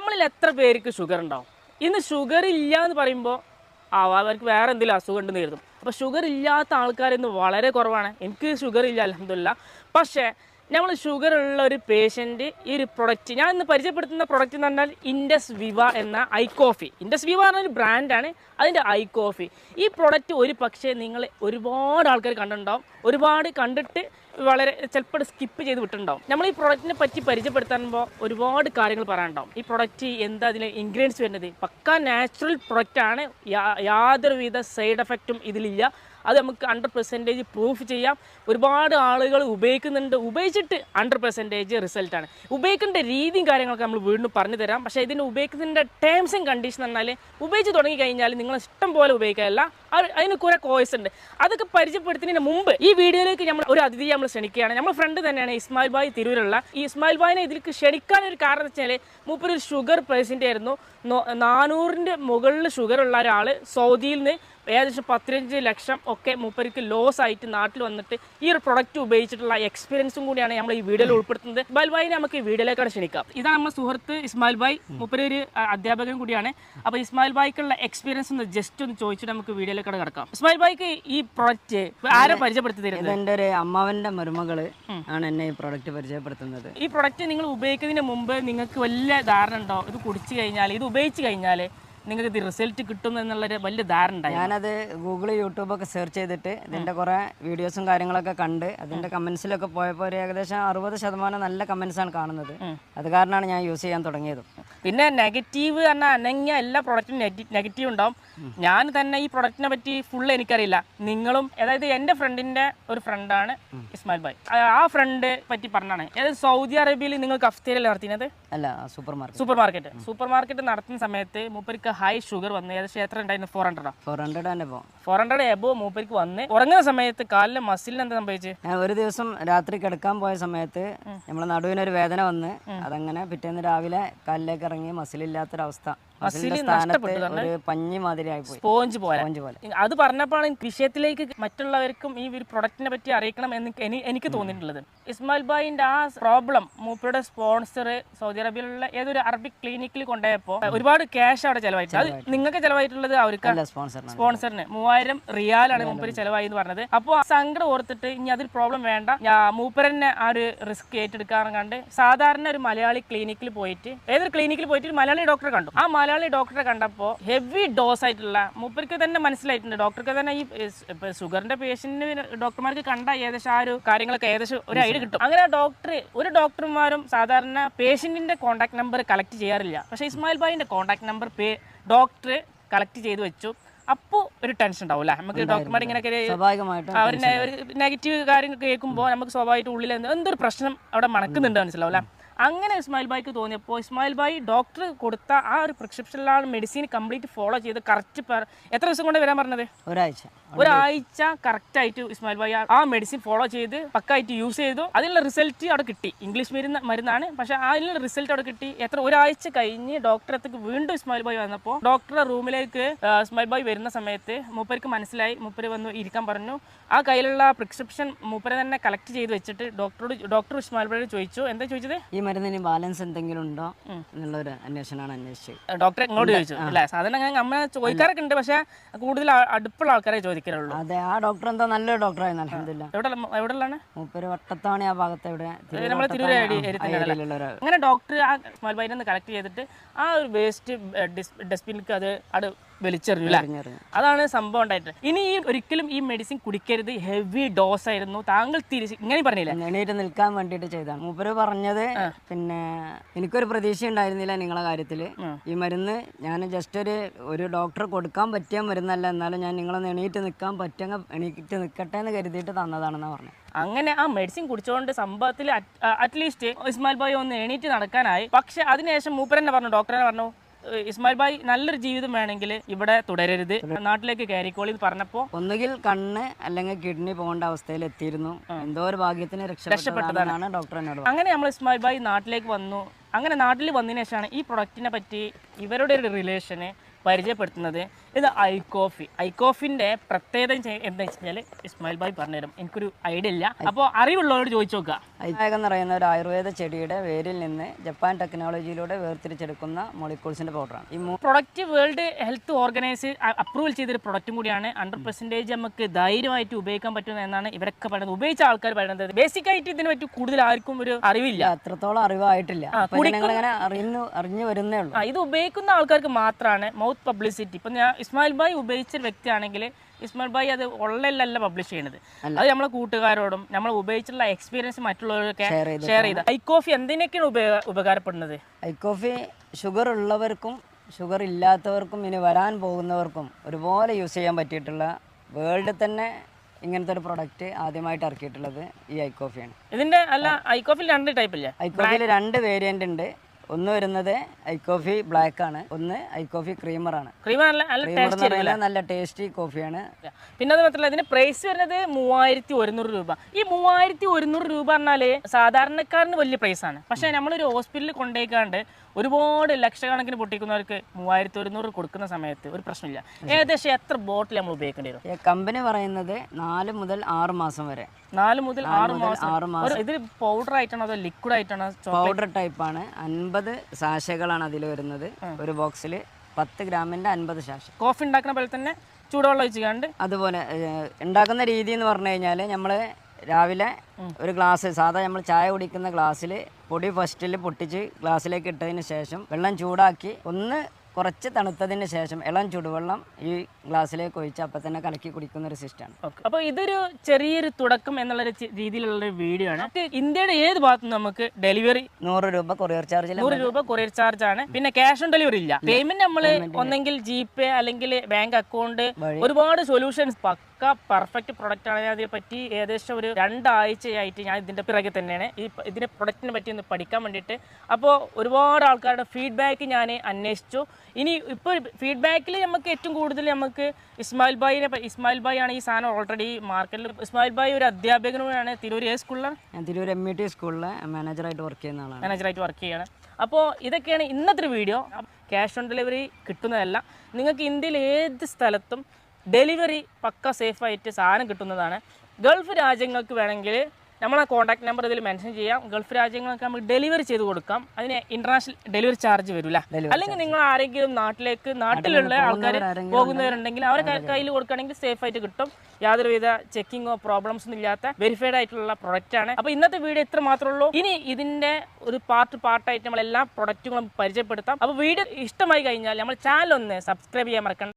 നമ്മളിൽ എത്ര പേർക്ക് ഷുഗർ ഉണ്ടാവും? ഇന്ന് ഷുഗർ ഇല്ല എന്ന് പറയുമ്പോൾ ആ അവർക്ക് വേറെ എന്തെങ്കിലും അസുഖം ഉണ്ടെന്ന് കരുതും. അപ്പോൾ ഷുഗർ ഇല്ലാത്ത ആൾക്കാർ ഇന്ന് വളരെ കുറവാണ്. എനിക്ക് ഷുഗർ ഇല്ല അലഹമില്ല പക്ഷേ നമ്മൾ ഷുഗർ ഉള്ള ഒരു പേഷ്യന്റ് ഈ ഒരു പ്രൊഡക്റ്റ് ഞാൻ ഇന്ന് പരിചയപ്പെടുത്തുന്ന പ്രൊഡക്റ്റ് എന്ന് പറഞ്ഞാൽ ഇൻഡസ് വിവ എന്ന ഐ കോഫി. ഇൻഡസ് വിവ എന്നൊരു ബ്രാൻഡാണ് അതിന്റെ ഐ കോഫി. ഈ പ്രൊഡക്റ്റ് ഒരു പക്ഷേ നിങ്ങൾ ഒരുപാട് ആൾക്കാർ കണ്ടിട്ടുണ്ടാവും. ഒരുപാട് കണ്ടിട്ട് വളരെ ചിലപ്പോൾ സ്കിപ്പ് ചെയ്ത് വിട്ടുണ്ടാവും നമ്മൾ ഈ പ്രൊഡക്റ്റിനെ പറ്റി പരിചയപ്പെടുത്തുമ്പോൾ ഒരുപാട് കാര്യങ്ങൾ പറയാനുണ്ടാവും. ഈ പ്രൊഡക്റ്റ് എന്താ അതിലെ ഇൻഗ്രീഡിയൻസ് വരുന്നത്? പക്ക നാച്ചുറൽ പ്രൊഡക്റ്റാണ് യാതൊരുവിധ സൈഡ് എഫക്റ്റും ഇതിലില്ല. അത് നമുക്ക് ഹൺഡ്രഡ് പെർസെന്റേജ് പ്രൂഫ് ചെയ്യാം. ഒരുപാട് ആളുകൾ ഉപയോഗിക്കുന്നുണ്ട്. ഉപയോഗിച്ചിട്ട് ഹൺഡ്രഡ് പെർസെന്റേജ് റിസൾട്ടാണ് ഉപയോഗിക്കേണ്ട രീതിയും കാര്യങ്ങളൊക്കെ നമ്മൾ വീണ്ടും പറഞ്ഞു തരാം. പക്ഷേ ഇതിന് ഉപയോഗിക്കുന്നതിന്റെ ടേംസ് ആൻഡ് കണ്ടീഷൻ എന്നാൽ ഉപയോഗിച്ച് തുടങ്ങി കഴിഞ്ഞാൽ നിങ്ങൾ ഇഷ്ടം പോലെ ഉപയോഗിക്കാനല്ല അതിന് കുറെ കോഴ്സ് ഉണ്ട്. അതൊക്കെ പരിചയപ്പെടുത്തുന്നതിന് മുമ്പ് ഈ വീഡിയോയിലേക്ക് നമ്മൾ ഒരു അതിഥിയെ നമ്മൾ ക്ഷണിക്കുകയാണ്. നമ്മൾ ഫ്രണ്ട് തന്നെയാണ് ഇസ്മായിൽ ബായ് തിരൂരുള്ള. ഈ ഇസ്മായിൽ ബായിനെ ഇതിലേക്ക് ക്ഷണിക്കാൻ ഒരു കാരണം വെച്ചാൽ മൂപ്പര് ഒരു ഷുഗർ പേഴ്സിന്റെ ആയിരുന്നു. നാനൂറിന്റെ മുകളിൽ ഷുഗർ ഉള്ള ഒരാൾ സൗദിയിൽ നിന്ന് ഏകദേശം പത്തിരഞ്ച് ലക്ഷം ഒക്കെ മൂപ്പർക്ക് ലോസ് ആയിട്ട് നാട്ടിൽ വന്നിട്ട് ഈ ഒരു പ്രൊഡക്റ്റ് ഉപയോഗിച്ചിട്ടുള്ള എക്സ്പീരിയൻസും കൂടിയാണ് നമ്മൾ ഈ വീഡിയോയിൽ ഉൾപ്പെടുത്തുന്നത്. ഇസ്മായിൽ ബായിനെ നമുക്ക് ഈ വീഡിയോയിലേക്കാണ് ക്ഷണിക്കാം. ഇതാണ് നമ്മുടെ സുഹൃത്ത് ഇസ്മായിൽ ബായ് മൂപ്പര് ഒരു അധ്യാപകൻ കൂടിയാണ്. അപ്പോൾ ഇസ്മായിൽ ബായ്ക്കുള്ള എക്സ്പീരിയൻസ് ഒന്ന് ജസ്റ്റ് ഒന്ന് ചോദിച്ചിട്ട് നമുക്ക് വീഡിയോയിലേക്കാണ് കിടക്കാം. ഇസ്മായിൽ ബായിക്ക് ഈ പ്രൊഡക്റ്റ് ആരെ പരിചയപ്പെടുത്തി തരുന്നത് ഇതെന്റെ ഒരു അമ്മാവന്റെ മരുമകൾ ആണ് എന്നെ ഈ പ്രോഡക്റ്റ് പരിചയപ്പെടുത്തുന്നത്. ഈ പ്രൊഡക്റ്റ് നിങ്ങൾ ഉപയോഗിക്കുന്നതിന് മുമ്പ് നിങ്ങൾക്ക് വലിയ ധാരണ ഉണ്ടോ? ഇത് കുടിച്ചു കഴിഞ്ഞാൽ ഇത് ഉപയോഗിച്ച് കഴിഞ്ഞാൽ നിങ്ങൾക്ക് ഇത് റിസൾട്ട് കിട്ടും എന്നുള്ളൊരു വലിയ ധാരണ ഉണ്ടായി? ഞാനത് ഗൂഗിൾ യൂട്യൂബൊക്കെ സെർച്ച് ചെയ്തിട്ട് ഇതിന്റെ കുറെ വീഡിയോസും കാര്യങ്ങളൊക്കെ കണ്ട് അതിന്റെ കമന്റ്സിലൊക്കെ പോയപ്പോൾ ഒരു ഏകദേശം അറുപത് ശതമാനം നല്ല കമന്റ്സ് ആണ് കാണുന്നത്. അത് കാരണമാണ് ഞാൻ യൂസ് ചെയ്യാൻ തുടങ്ങിയത്. പിന്നെ നെഗറ്റീവ് എന്ന് അനങ്ങിയ എല്ലാ പ്രൊഡക്റ്റിനും നെഗറ്റീവ് ഉണ്ടാവും. ഞാൻ തന്നെ ഈ പ്രൊഡക്റ്റിനെ പറ്റി ഫുൾ എനിക്കറിയില്ല. നിങ്ങളും അതായത് എന്റെ ഫ്രണ്ടിന്റെ ഒരു ഫ്രണ്ടാണ് ഇസ്മാൽ ഭായ്. ആ- ആ ഫ്രണ്ട് പറ്റി പറഞ്ഞാണ്. അതായത് സൗദി അറേബ്യയിൽ നിങ്ങൾ കഫ്തീരയിൽ നടത്തിയത് അല്ല supermarket supermarket supermarket നടത്തുന്ന സമയത്ത് മൂപ്പർക്ക് ഹൈ ഷുഗർ വന്ന് ഏകദേശം എത്ര ഉണ്ടായിരുന്നു? ഫോർ ഹൺഡ്രഡോ ഫോർ ഹൺഡ്രഡ് തന്നെ പോകും ഫോർ ഹൺഡ്രഡ് എബോ മൂപ്പർക്ക് വന്ന് ഉറങ്ങുന്ന സമയത്ത് കാലിലെ മസിലിന് എന്താ സംഭവിച്ചത് ഞാൻ ഒരു ദിവസം രാത്രി കിടക്കാൻ പോയ സമയത്ത് നമ്മളെ നടുവിനൊരു വേദന വന്ന് അതങ്ങനെ പിറ്റേന്ന് രാവിലെ കാലിലേക്ക് ഇറങ്ങി മസിലില്ലാത്തൊരവസ്ഥ ഒരു പഞ്ഞി മാതിരി ആയി പോയി സ്പോഞ്ച് പോലെ സ്പോഞ്ച് പോലെ. അത് പറഞ്ഞപ്പോഴാണ് വിഷയത്തിലേക്ക് മറ്റുള്ളവർക്കും ഈ ഒരു പ്രൊഡക്റ്റിനെ പറ്റി അറിയിക്കണം എന്ന് എനി- എനിക്ക് തോന്നിയിട്ടുള്ളത്. ഇസ്മാൽ ബായിന്റെ ആ പ്രോബ്ലം മൂപ്പയുടെ സ്പോൺസർ സൗദി അറേബ്യയിലുള്ള ഏതൊരു അറബിക് ക്ലിനിക്കിൽ കൊണ്ടുപോയപ്പോൾ ഒരുപാട് ക്യാഷ് അവിടെ ചെലവായിട്ട്. അത് നിങ്ങൾക്ക് ചെലവായിട്ടുള്ളത് അവർക്ക് സ്പോൺസറിന്. മൂവായിരം റിയാലാണ് മൂപ്പര് ചെലവായി എന്ന് പറഞ്ഞത്. അപ്പോൾ ആ സങ്കടം ഓർത്തിട്ട് ഇനി അതിൽ പ്രോബ്ലം വേണ്ട. മൂപ്പരനെ ആ ഒരു റിസ്ക് ഏറ്റെടുക്കാറും കണ്ട് സാധാരണ ഒരു മലയാളി ക്ലിനിക്കിൽ പോയിട്ട് ഏതൊരു ക്ലിനിക്കിൽ പോയിട്ട് മലയാളി ഡോക്ടറെ കണ്ടു. ആ മലയാളി ഡോക്ടറെ കണ്ടപ്പോൾ ഹെവി ഡോസ് ആയിട്ടുള്ള മൂപ്പർക്ക് തന്നെ മനസ്സിലായിട്ടുണ്ട്. ഡോക്ടർക്ക് തന്നെ ഈ ഷുഗറിന്റെ പേഷ്യന്റിന് ഡോക്ടർമാർക്ക് കണ്ട ഏകദേശം ആ ഒരു കാര്യങ്ങളൊക്കെ ഏകദേശം ഒരു ഐഡിയ കിട്ടും. അങ്ങനെ ഡോക്ടർ ഒരു ഡോക്ടർമാരും സാധാരണ പേഷ്യന്റിന്റെ കോൺടാക്ട് നമ്പർ കളക്ട് ചെയ്യാറില്ല. പക്ഷേ ഇസ്മായിൽ ഭായിന്റെ കോൺടാക്ട് നമ്പർ ഡോക്ടർ കളക്ട് ചെയ്ത് വെച്ചു. അപ്പോൾ ഒരു ടെൻഷൻ ഉണ്ടാവില്ല നമുക്ക് ഡോക്ടർമാർ ഇങ്ങനെയൊക്കെ അവർ ഒരു നെഗറ്റീവ് കാര്യങ്ങൾ കേൾക്കുമ്പോൾ നമുക്ക് സ്വാഭാവികമായിട്ട് ഉള്ളിൽ എന്തൊരു പ്രശ്നം അവിടെ മണക്കുന്നുണ്ട് മനസ്സിലാവില്ല അല്ലേ? അങ്ങനെ ഇസ്മായിൽ ബായിക്ക് തോന്നിയപ്പോൾ ഇസ്മായിൽ ബായി ഡോക്ടർ കൊടുത്ത ആ ഒരു പ്രിസ്ക്രിപ്ഷനിലാണ് മെഡിസിൻ കംപ്ലീറ്റ് ഫോളോ ചെയ്ത് കറക്റ്റ് എത്ര ദിവസം കൊണ്ട് വരാൻ പറഞ്ഞത്? ഒരാഴ്ച. ഒരാഴ്ച കറക്റ്റ് ആയിട്ട് ഇസ്മായിൽ ബായി ആ മെഡിസിൻ ഫോളോ ചെയ്ത് പക്കായിട്ട് യൂസ് ചെയ്തു. അതിനുള്ള റിസൾട്ട് അവിടെ കിട്ടി. ഇംഗ്ലീഷ് മരുന്ന് മരുന്നാണ്. പക്ഷെ അതിനുള്ള റിസൾട്ട് അവിടെ കിട്ടി. എത്ര ഒരാഴ്ച കഴിഞ്ഞ് ഡോക്ടറെത്തേക്ക് വീണ്ടും ഇസ്മായിൽ ബായി വന്നപ്പോൾ ഡോക്ടറുടെ റൂമിലേക്ക് ഇസ്മായിൽ ബായി വരുന്ന സമയത്ത് മൂപ്പർക്ക് മനസ്സിലായി. മൂപ്പര് വന്ന് ഇരിക്കാൻ പറഞ്ഞു. ആ കയ്യിലുള്ള പ്രിസ്ക്രിപ്ഷൻ മൂപ്പരെ തന്നെ കളക്ട് ചെയ്ത് വെച്ചിട്ട് ഡോക്ടറോട് ഡോക്ടർ ഇസ്മായിൽ ബായി ചോദിച്ചു. എന്താ ചോദിച്ചത്? ഈ മരുന്നിന് ബാലൻസ് എന്തെങ്കിലും ഉണ്ടോ എന്നുള്ള ഒരു അന്വേഷണമാണ് അന്വേഷിച്ചത്. ഡോക്ടറെ ഇങ്ങോട്ട് ചോദിച്ചു. അല്ലേ സാധാരണ അമ്മ ചോദിക്കാറൊക്കെ ഉണ്ട് പക്ഷേ കൂടുതൽ അടുപ്പുള്ള ആൾക്കാരെ ചോദിക്കാറുള്ളൂ അതെ ആ ഡോക്ടർ എന്താ നല്ലൊരു ഡോക്ടറായിരുന്നു അലഹമില്ല എവിടെ എവിടെയുള്ളാണ് മൂപ്പര് വട്ടത്താണ് ആ ഭാഗത്ത് എവിടെ? തിരൂർ ഒരു അങ്ങനെ ഡോക്ടർ ആ ഒന്ന് കളക്ട് ചെയ്തിട്ട് ആ ഒരു വേസ്റ്റ് ഡസ്റ്റ്ബിനിലേക്ക് അത് അത് വലിച്ചെറിഞ്ഞു അല്ലേ അതാണ് സംഭവം ഉണ്ടായിട്ട് ഇനി ഈ ഒരിക്കലും ഈ മെഡിസിൻ കുടിക്കരുത്. ഹെവി ഡോസ് ആയിരുന്നു. താങ്കൾ തിരിച്ച് ഇങ്ങനെ പറഞ്ഞില്ല? എണീറ്റ് നിൽക്കാൻ വേണ്ടിയിട്ട് ചെയ്താണ് മൂപ്പര് പറഞ്ഞത് പിന്നെ എനിക്കൊരു പ്രതീക്ഷ ഉണ്ടായിരുന്നില്ല നിങ്ങളെ കാര്യത്തിൽ ഈ മരുന്ന് ഞാൻ ജസ്റ്റ് ഒരു ഒരു ഡോക്ടർ കൊടുക്കാൻ പറ്റിയ മരുന്നല്ല. എന്നാലും ഞാൻ നിങ്ങളെ എണീറ്റ് നിൽക്കാൻ പറ്റുന്ന എണീറ്റ് നിൽക്കട്ടെ എന്ന് കരുതിയിട്ട് തന്നതാണെന്നാണ് പറഞ്ഞത്. അങ്ങനെ ആ മെഡിസിൻ കുടിച്ചുകൊണ്ട് സംഭവത്തിൽ അറ്റ്ലീസ്റ്റ് ഇസ്മാൽ ബോയ് ഒന്ന് എണീറ്റ് നടക്കാനായി. പക്ഷെ അതിനുശേഷം മൂപ്പരെന്നെ പറഞ്ഞു ഡോക്ടറെ പറഞ്ഞു "ഏഹ് ഇസ്മായിൽ ഭായ് നല്ലൊരു ജീവിതം വേണമെങ്കിൽ ഇവിടെ തുടരരുത്. നാട്ടിലേക്ക് കയറിക്കോളി പറഞ്ഞപ്പോൾ ഒന്നുകിൽ കണ്ണ് അല്ലെങ്കിൽ കിഡ്നി പോകേണ്ട അവസ്ഥയിൽ എത്തിയിരുന്നു. എന്തോ ഒരു ഭാഗ്യത്തിന് രക്ഷപ്പെട്ടതാണ് ഡോക്ടർ എന്നോട് അങ്ങനെ നമ്മൾ ഇസ്മായിൽ ഭായ് നാട്ടിലേക്ക് വന്നു. അങ്ങനെ നാട്ടിൽ വന്നതിന് ശേഷമാണ് ഈ പ്രൊഡക്റ്റിനെ പറ്റി ഇവരുടെ ഒരു റിലേഷനെ പരിചയപ്പെടുത്തുന്നത്. ഇത് ഐ കോഫി. ഐ കോഫിന്റെ പ്രത്യേകത എന്താ വെച്ചാൽ ഇസ്മായിൽ ഭായ് പറഞ്ഞുതരും. എനിക്കൊരു ഐഡിയ ഇല്ല. അപ്പോൾ അറിവുള്ളവരോട് ചോദിച്ചു നോക്കുക എന്ന് പറയുന്ന ഒരു ആയുർവേദ ചെടിയുടെ വേരിൽ നിന്ന് ജപ്പാൻ ടെക്നോളജിയിലൂടെ വേർതിരിച്ചെടുക്കുന്ന മോളിക്യൂൾസിന്റെ പൗഡറാണ്. ഈ product world health organise approval ചെയ്തൊരു പ്രൊഡക്റ്റും കൂടിയാണ്. ഹൺഡ്രഡ് പെർസെന്റേജ് നമുക്ക് ധൈര്യമായിട്ട് ഉപയോഗിക്കാൻ പറ്റുന്ന എന്നാണ് ഇവരൊക്കെ പറയുന്നത്. ഉപയോഗിച്ച ആൾക്കാർ പറയുന്നത്. ബേസിക് ആയിട്ട് ഇതിനെ പറ്റി കൂടുതൽ ആർക്കും ഒരു അറിവില്ല. അത്രത്തോളം അറിവായിട്ടില്ല. അറിഞ്ഞു അറിഞ്ഞു വരുന്നേ ഉള്ളൂ. ഇത് ഉപയോഗിക്കുന്ന ആൾക്കാർക്ക് മാത്രമാണ് മൗത്ത് പബ്ലിസിറ്റി. ഇപ്പം ഞാൻ ഇസ്മായിൽ ഭായ് ഉപയോഗിച്ച വ്യക്തിയാണെങ്കിൽ ഇസ്മായിൽ ഭായ് അത് ഉള്ളിലല്ല പബ്ലിഷ് ചെയ്യണത്. അത് നമ്മളെ കൂട്ടുകാരോടും നമ്മൾ ഉപയോഗിച്ചിട്ടുള്ള എക്സ്പീരിയൻസ് മറ്റുള്ളവരൊക്കെ ഷെയർ ചെയ്ത് ഐക്കോഫി ചെയ്ത്. ഐ കോഫി എന്തിനൊക്കെയാണ് ഉപയോഗ ഉപകാരപ്പെടുന്നത്? ഐ കോഫി ഷുഗർ ഉള്ളവർക്കും ഷുഗർ ഇല്ലാത്തവർക്കും ഇനി വരാൻ പോകുന്നവർക്കും ഒരുപോലെ യൂസ് ചെയ്യാൻ പറ്റിയിട്ടുള്ള വേൾഡിൽ തന്നെ ഇങ്ങനത്തെ ഒരു പ്രൊഡക്റ്റ് ആദ്യമായിട്ട് ഇറക്കിയിട്ടുള്ളത് ഈ ഐ കോഫിയാണ്. ഇതിന്റെ അല്ല ഐ കോഫിൽ രണ്ട് ടൈപ്പ് ഇല്ല? ഐ കോഫിയിൽ രണ്ട് വേരിയന്റ് ഉണ്ട്. ഒന്ന് വരുന്നത് ഐ കോഫി ബ്ലാക്ക് ആണ്. ഒന്ന് ഐ കോഫി ക്രീമർ ആണ്. നല്ല നല്ല ക്രീമർ ടേസ്റ്റ് എന്ന് പറയുന്നത് നല്ല ടേസ്റ്റി കോഫിയാണ് പിന്നെ അത് മാത്രമല്ല ഇതിന്റെ പ്രൈസ് വരുന്നത് മൂവായിരത്തി ഒരുന്നൂറ് രൂപ. ഈ മൂവായിരത്തി ഒരുന്നൂറ് രൂപ പറഞ്ഞാൽ സാധാരണക്കാരന് വലിയ പ്രൈസ് ആണ്. പക്ഷെ നമ്മളൊരു ഹോസ്പിറ്റലിൽ കൊണ്ടേക്കാണ്ട് ഒരുപാട് ലക്ഷക്കണക്കിന് പൊട്ടിക്കുന്നവർക്ക് മൂവായിരത്തി ഒരുന്നൂറ് കൊടുക്കുന്ന സമയത്ത് ഒരു പ്രശ്നമില്ല. ഏകദേശം എത്ര ബോട്ടിൽ നമ്മൾ ഉപയോഗിക്കേണ്ടി വരും? ഈ കമ്പനി പറയുന്നത് നാല് മുതൽ ആറ് മാസം വരെ. നാല് മുതൽ ആറ് മുതൽ മാസം. ആറ് മാസം. ഒരു- ഇത് പൗഡർ ആയിട്ടാണോ അതോ ലിക്വിഡ് ആയിട്ടാണോ ചോ- പൗഡർ ടൈപ്പാണ് അൻപത് സാശകളാണ് അതിൽ വരുന്നത്. ഒരു ബോക്സിൽ പത്ത് ഗ്രാമിന്റെ അൻപത് ശാശ കോഫി ഉണ്ടാക്കുന്ന പോലെ തന്നെ ചൂടുവെള്ളം ഒഴിച്ച് കണ്ട് അതുപോലെ ഉണ്ടാക്കുന്ന രീതി എന്ന് പറഞ്ഞു കഴിഞ്ഞാൽ നമ്മൾ രാവിലെ ഒരു ഗ്ലാസ് സാധാ നമ്മൾ ചായ കുടിക്കുന്ന ഗ്ലാസ്സിൽ പൊടി ഫസ്റ്റിൽ പൊട്ടിച്ച് ഗ്ലാസ്സിലേക്ക് ഇട്ടതിന് ശേഷം വെള്ളം ചൂടാക്കി ഒന്ന് കുറച്ച് തണുത്തതിന് ശേഷം ഇളം ചൂടുവെള്ളം ഈ ഗ്ലാസ്സിലേക്ക് ഒഴിച്ച് അപ്പം തന്നെ കലക്കി കുടിക്കുന്ന ഒരു സിസ്റ്റമാണ്. അപ്പോൾ ഇതൊരു ചെറിയൊരു തുടക്കം എന്നുള്ള രീതിയിലുള്ള ഒരു വീഡിയോ ആണ്. ഇന്ത്യയുടെ ഏത് ഭാഗത്തും നമുക്ക് ഡെലിവറി നൂറ് രൂപ കൊറിയർ ചാർജ് നൂറ് രൂപ കൊറിയർ ചാർജ് ആണ് പിന്നെ ക്യാഷ് ഓൺ ഡെലിവറി ഇല്ല. പേയ്മെന്റ് നമ്മൾ ഒന്നെങ്കിൽ ജി പേ അല്ലെങ്കിൽ ബാങ്ക് അക്കൗണ്ട്. ഒരുപാട് സൊല്യൂഷൻസ് പക്ക പെർഫെക്റ്റ് പ്രൊഡക്റ്റ് ആണ്. ഞാൻ അതിനെ പറ്റി ഏകദേശം ഒരു രണ്ടാഴ്ചയായിട്ട് ഞാൻ ഇതിന്റെ പിറകെ തന്നെയാണ്. ഈ ഇതിന്റെ പ്രൊഡക്റ്റിനെ പറ്റി ഒന്ന് പഠിക്കാൻ വേണ്ടിയിട്ട്. അപ്പോൾ ഒരുപാട് ആൾക്കാരുടെ ഫീഡ്ബാക്ക് ഞാൻ അന്വേഷിച്ചു. ഇനി ഇപ്പോൾ ഫീഡ്ബാക്കിൽ നമുക്ക് ഏറ്റവും കൂടുതൽ നമുക്ക് ഇസ്മായിൽ ഭായിനെ ഇസ്മായിൽ ഭായ് ആണ് ഈ സാധനം ഓൾറെഡി മാർക്കറ്റിൽ ഇസ്മായിൽ ഭായ് ഒരു അധ്യാപകനുമാണ് തിരൂർ ഏ സ്കൂളിലാണ് ഞാൻ തിരൂർ എം ഇ ടി സ്കൂളിലെ മാനേജറായിട്ട് വർക്ക് ചെയ്യുന്ന ആളാണ്. മാനേജറായിട്ട് വർക്ക് ചെയ്യാണ്. അപ്പോൾ ഇതൊക്കെയാണ് ഇന്നത്തെ ഒരു വീഡിയോ ക്യാഷ് ഓൺ ഡെലിവറി കിട്ടുന്നതല്ല. നിങ്ങൾക്ക് ഇന്ത്യയിൽ ഏത് സ്ഥലത്തും ഡെലിവറി പക്ക സേഫായിട്ട് സാധനം കിട്ടുന്നതാണ്. ഗൾഫ് രാജ്യങ്ങൾക്ക് വേണമെങ്കിൽ നമ്മളെ കോൺടാക്ട് നമ്പർ ഇതിൽ മെൻഷൻ ചെയ്യാം. ഗൾഫ് രാജ്യങ്ങളൊക്കെ നമുക്ക് ഡെലിവറി ചെയ്ത് കൊടുക്കാം. അതിന് ഇന്റർനാഷണൽ ഡെലിവറി ചാർജ് വരില്ല അല്ലെങ്കിൽ നിങ്ങൾ ആരെങ്കിലും നാട്ടിലേക്ക് നാട്ടിലുള്ള ആൾക്കാർ പോകുന്നവരുണ്ടെങ്കിൽ അവരെ കയ്യിൽ കൊടുക്കുകയാണെങ്കിൽ സേഫ് ആയിട്ട് കിട്ടും. യാതൊരുവിധ ചെക്കിങ്ങോ പ്രോബ്ലംസ് ഒന്നും ഇല്ലാത്ത വെരിഫൈഡ് ആയിട്ടുള്ള പ്രൊഡക്റ്റ് ആണ്. അപ്പോൾ ഇന്നത്തെ വീഡിയോ ഇത്ര മാത്രമേ ഉള്ളൂ. ഇനി ഇതിന്റെ ഒരു പാർട്ട് പാർട്ടായിട്ട് നമ്മൾ എല്ലാ പ്രൊഡക്റ്റുകളും പരിചയപ്പെടുത്താം. അപ്പോൾ വീഡിയോ ഇഷ്ടമായി കഴിഞ്ഞാൽ നമ്മൾ ചാനൽ ഒന്ന് സബ്സ്ക്രൈബ് ചെയ്യാൻ മറക്കണ്ട.